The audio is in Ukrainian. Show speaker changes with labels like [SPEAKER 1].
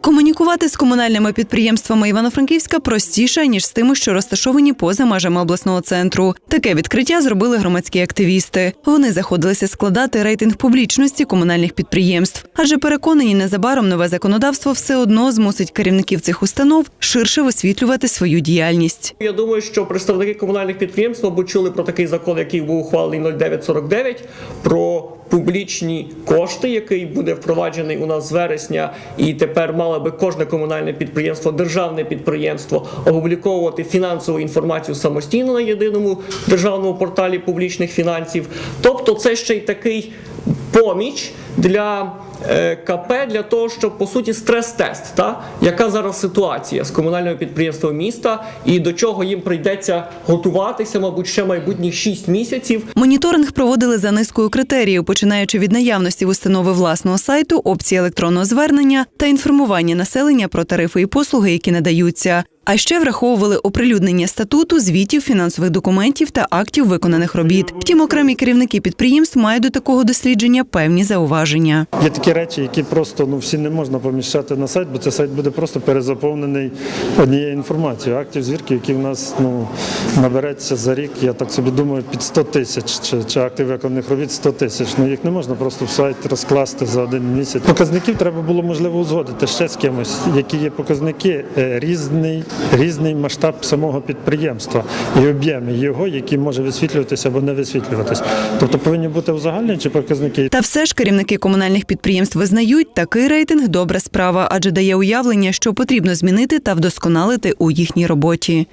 [SPEAKER 1] Комунікувати з комунальними підприємствами Івано-Франківська простіше ніж з тими, що розташовані поза межами обласного центру. Таке відкриття зробили громадські активісти. Вони заходилися складати рейтинг публічності комунальних підприємств, адже переконані, незабаром нове законодавство все одно змусить керівників цих установ ширше висвітлювати свою діяльність.
[SPEAKER 2] Я думаю, що представники комунальних підприємств чули про такий закон, який був ухвалений 0949, про публічні кошти, який буде впроваджений у нас з вересня, і тепер мало би кожне комунальне підприємство, державне підприємство опубліковувати фінансову інформацію самостійно на єдиному державному порталі публічних фінансів. Тобто, це ще й такий поміч для е, КП для того, щоб по суті стрес-тест, та яка зараз ситуація з комунальними підприємствами міста, і до чого їм прийдеться готуватися, мабуть, ще майбутніх 6 місяців.
[SPEAKER 1] Моніторинг проводили за низкою критеріїв, починаючи від наявності в установи власного сайту, опції електронного звернення та інформування населення про тарифи і послуги, які надаються. А ще враховували оприлюднення статуту, звітів, фінансових документів та актів виконаних робіт. Втім, окремі керівники підприємств мають до такого дослідження певні зауваження.
[SPEAKER 3] Є такі речі, які просто ну всі не можна поміщати на сайт, бо цей сайт буде просто перезаповнений однією інформацією. Актів звірки, які в нас ну набереться за рік, я так собі думаю, під 100 тисяч чи, чи актів виконаних робіт 100 тисяч. Ну їх не можна просто в сайт розкласти за один місяць. Показників треба було можливо узгодити ще з кимось, які є показники е, різний, різний масштаб самого підприємства і об'єми його, які може висвітлюватися або не висвітлюватися. Тобто повинні бути узагальнені показники.
[SPEAKER 1] Та все ж керівники комунальних підприємств визнають, такий рейтинг добра справа, адже дає уявлення, що потрібно змінити та вдосконалити у їхній роботі.